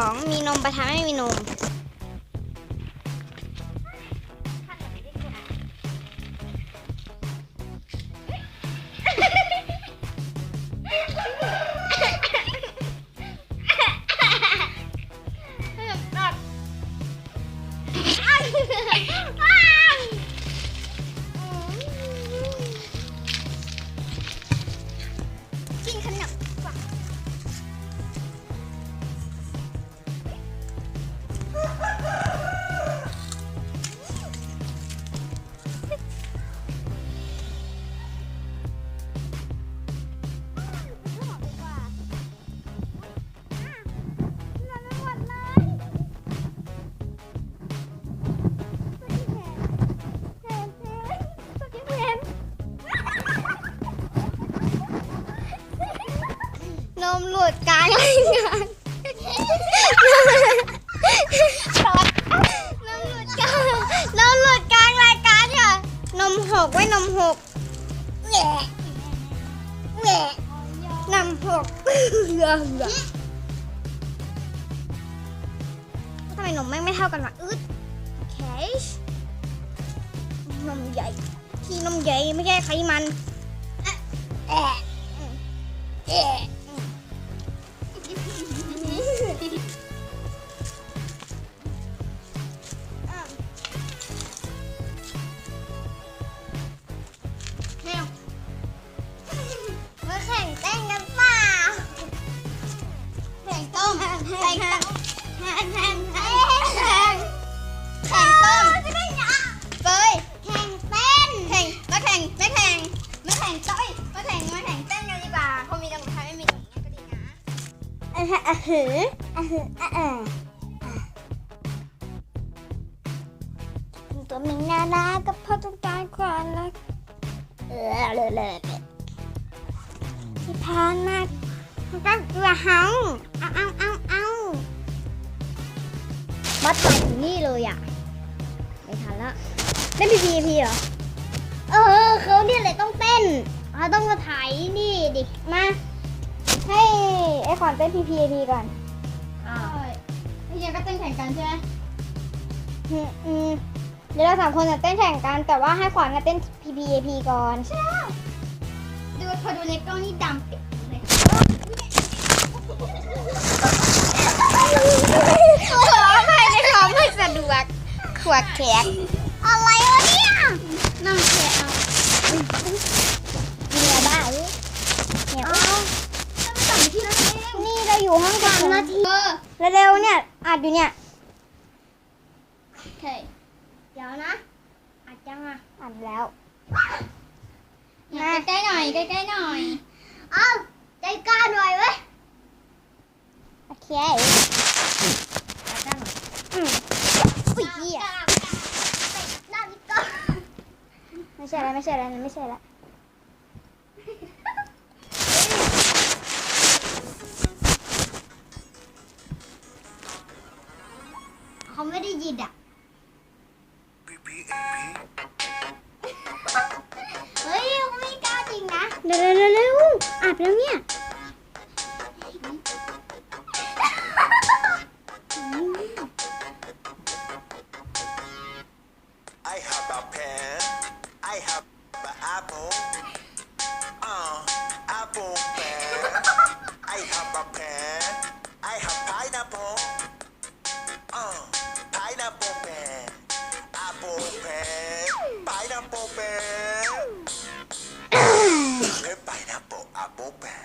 องมีนมประทานไม่มีนมกิ มหลุดกลางรายงานนมหลุดกลางนมหลุดกลางรายการค่ะ นมหกไว้นมหกแหวะแหวะนมหกเหือเหือทำไมนมแม่งไม่เท่ากันวะอึดโอเคนมใหญ่ ที่นมใหญ่ไม่ใช่ไขมันอะแอะแอะ แข่งต้มแข่งแข่งแข่งแข่งแข่งต้มเฟยแข่งเต้นแข่งมาแข่งไม่แข่งไม่แข่งต้อยมาแข่งมาแข่งเต้นกันดีกว่าเขามีกำลังใจไม่มีตรงนี้ก็ดีนะอะฮะอะหืออะหืออะอะตัวมิงน่ารักก็เพราะต้องการความรักเออเลยเลยที่พานมากก็กลัวเฮ มัดไปถึงนี่เลยอะ ไม่ทันละเล่นพีพีพีเหรอ เออเขาเนี่ยแหละต้องเต้นเขาต้องมาถ่ายนี่ดิมา ให้ไอขอนเต้นพีพีพีก่อนอ้าวพี่ยังก็เต้นแข่งกันใช่ไหมอืมอืมเดี๋ยวเราสามคนจะเต้นแข่งกัน แต่ว่าให้ขวัญมาเต้น P P A P ก่อน ใช่ ดูพอดูในกล้องนี่ดำปิดเลย วกแขกอะไรวะเนี่ยนั่งแข่เอากินอะไรบ้าเอ้ยเนี่ยเอาแล้วไม่ต่างที่นั่นเองนี่เราอยู่ห้องสาสามมนานาทีทีเออเร็วๆเนี่ยอัดอยู่เนี่ยโอเคเดี๋ยวนะอัดยังอะอัดแล้วเนี่ยใกล้ๆหน่อยใกล้ๆหน่อย เอาใจกล้าหน่อยเว้ยโอเคอืมอุ้ยเหี้ยไม่ ใช่แล้วไม่ใช่แล้วไม่ใช่แล้วเขาไม่ได้ยินอะเฮ้ยเขาไม่กล้าจริงนะ เร็วเร็วเร็วอัดแล้วเนี่ย apple. Uh, apple pen. I have a pen. I have pineapple. Uh, pineapple pen. Apple pen. Pineapple. Pen, pineapple, apple pen.